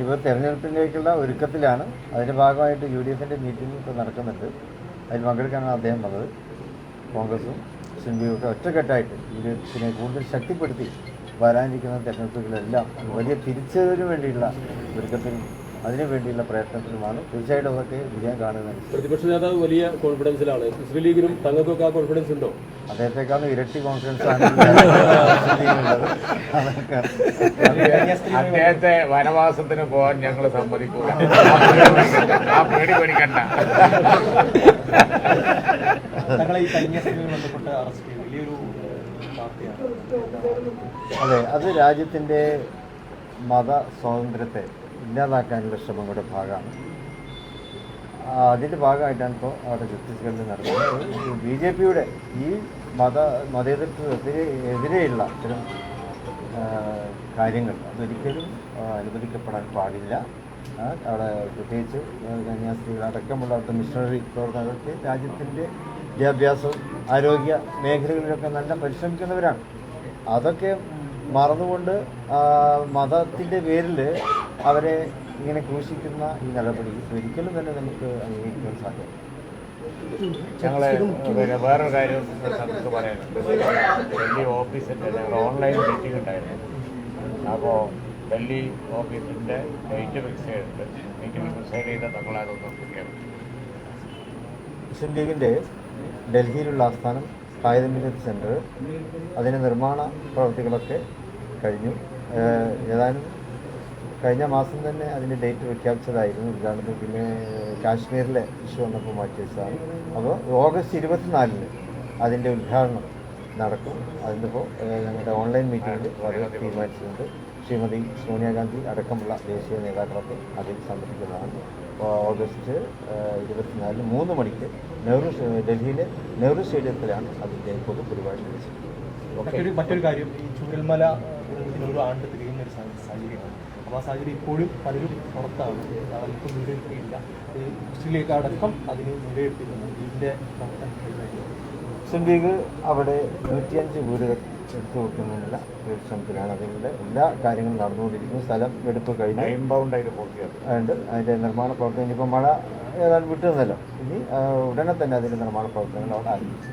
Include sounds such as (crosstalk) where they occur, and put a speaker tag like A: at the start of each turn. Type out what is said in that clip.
A: ഇപ്പോൾ തെരഞ്ഞെടുപ്പിലേക്കുള്ള ഒരുക്കത്തിലാണ്. അതിന്റെ ഭാഗമായിട്ട് യു ഡി എഫിന്റെ മീറ്റിംഗ് ഇപ്പോൾ നടക്കുന്നുണ്ട്. അതിൽ പങ്കെടുക്കാനാണ് അദ്ദേഹം വന്നത്. കോൺഗ്രസും സിംബിയും ഒക്കെ ഒറ്റക്കെട്ടായിട്ട് യു ഡി എഫിനെ കൂടുതൽ ശക്തിപ്പെടുത്തി വരാനിരിക്കുന്ന തെരഞ്ഞെടുപ്പുകളെല്ലാം വലിയ തിരിച്ചതിന് വേണ്ടിയുള്ള ഒരുക്കത്തിലും അതിനു വേണ്ടിയുള്ള പ്രയത്നത്തിലുമാണ് തീർച്ചയായിട്ടും അതൊക്കെ വിജയം കാണുന്നത്.
B: പ്രതിപക്ഷ നേതാവ് വലിയ കോൺഫിഡൻസിലാണ്. മുസ്ലിം ലീഗിനും തങ്ങൾക്കൊക്കെ ആ കോൺഫിഡൻസ് ഉണ്ടോ?
A: അദ്ദേഹത്തെക്കാളും ഇരട്ടി കോൺഫിഡൻസ് ആണ് (laughs)
C: അദ്ദേഹത്തെ വനവാസത്തിന് പോകാൻ ഞങ്ങൾ സമ്മതിക്കൂല. ആ പേടി പേടിക്കണ്ട.
D: ഈ കന്യാസ്ത്രീകൾ ബന്ധപ്പെട്ട അറസ്റ്റ് വലിയൊരു
A: അതെ അത് രാജ്യത്തിന്റെ മത സ്വാതന്ത്ര്യത്തെ ഇല്ലാതാക്കാനുള്ള ശ്രമങ്ങളുടെ ഭാഗമാണ്. അതിന്റെ ഭാഗമായിട്ടാണ് ഇപ്പോൾ അവിടെ ഛത്തീസ്ഗഡിൽ നടക്കുന്നത്. ബി ജെ പിയുടെ ഈ മത മതേതരത്വത്തിന് എതിരെയുള്ള ഇത്തരം കാര്യങ്ങൾ അതൊരിക്കലും അനുവദിക്കപ്പെടാൻ പാടില്ല. അവിടെ പ്രത്യേകിച്ച് കന്യാസ്ത്രീകൾ അടക്കമുള്ള അവിടുത്തെ മിഷണറി പ്രവർത്തകർക്ക് രാജ്യത്തിന്റെ വിദ്യാഭ്യാസവും ആരോഗ്യ മേഖലകളിലൊക്കെ നല്ല പരിശ്രമിക്കുന്നവരാണ്. അതൊക്കെ മറന്നുകൊണ്ട് മതത്തിന്റെ പേരിൽ അവരെ ഇങ്ങനെ ക്രൂശിക്കുന്ന ഈ നടപടി ഒരിക്കലും തന്നെ നമുക്ക് അംഗീകരിക്കാൻ സാധ്യമല്ല.
C: ഞങ്ങളെ പിന്നെ വേറൊരു കാര്യം നമുക്ക് പറയാനുണ്ട്. ഡൽഹി ഓഫീസിന്റെ ഓൺലൈൻ മീറ്റിംഗ് ഉണ്ടായിരുന്നു. അപ്പോൾ ഡൽഹി ഓഫീസിന്റെ ഡേറ്റ് ഫിക്സ് ചെയ്തിട്ട് മീറ്റിംഗ് ഫിക്സ് ചെയ്ത
A: മുസ്ലിം ലീഗിന്റെ ഡൽഹിയിലുള്ള ആസ്ഥാനം കായിക വിദ്യാഭ്യാസ സെന്റർ അതിന്റെ നിർമ്മാണ പ്രവൃത്തികളൊക്കെ കഴിഞ്ഞു. ഏതാനും കഴിഞ്ഞ മാസം തന്നെ അതിന്റെ ഡേറ്റ് പ്രഖ്യാപിച്ചതായിരുന്നു ഉദ്ഘാടനം. പിന്നെ കാശ്മീരിലെ ഇഷ്യൂ വന്നപ്പോൾ മാറ്റി വെച്ചതാണ്. അപ്പോൾ ഓഗസ്റ്റ് ഇരുപത്തിനാലിന് അതിന്റെ ഉദ്ഘാടനം നടക്കും. അതിനിപ്പോൾ ഞങ്ങളുടെ ഓൺലൈൻ മീറ്റിംഗിൽ വളരെ തീരുമാനിച്ചിട്ടുണ്ട്. ശ്രീമതി സോണിയാഗാന്ധി അടക്കമുള്ള ദേശീയ നേതാക്കളൊക്കെ അതിൽ സംബന്ധിക്കുന്നതാണ് ഓഗസ്റ്റ് ഇരുപത്തിനാലിന് മൂന്ന് മണിക്ക് നെഹ്റു ഡൽഹിയിലെ നെഹ്റു സ്റ്റേഡിയത്തിലാണ് അതിന്റെ പൊതുപരിപാടി
D: മറ്റൊരു മറ്റൊരു കാര്യം ഈ ചൂരൽമല ഒരു ആണ്ട് തികയുന്ന ഒരു സാഹചര്യമാണ്. അപ്പോൾ ആ സാഹചര്യം ഇപ്പോഴും പലരും പുറത്താണ്. അവർക്ക് മുൻകെടുത്തിയില്ല മുസ്ലിം ലീഗ് അടക്കം അതിന് മുൻകരുത്തിയിട്ടുണ്ട് ഇതിന്റെ പ്രവർത്തനം കഴിഞ്ഞു.
A: മുസ്ലിം ലീഗ് അവിടെ നൂറ്റിയഞ്ച് വീടുകൾ എടുത്തു വെക്കുന്നതിനുള്ള ഒരു ശ്രമത്തിലാണ് അതിന്റെ എല്ലാ കാര്യങ്ങളും നടന്നുകൊണ്ടിരിക്കുന്നു സ്ഥലം എടുപ്പ് കഴിഞ്ഞു
C: ടൈം ബൗണ്ടായിട്ട്
A: അതിന്റെ നിർമ്മാണ പ്രവർത്തനം ഇനിയിപ്പോൾ മഴ ഏതാണ്ട് വിട്ടുന്നല്ലോ ഇനി ഉടനെ തന്നെ അതിന്റെ നിർമ്മാണ പ്രവർത്തനങ്ങൾ അവിടെ ആരംഭിച്ചു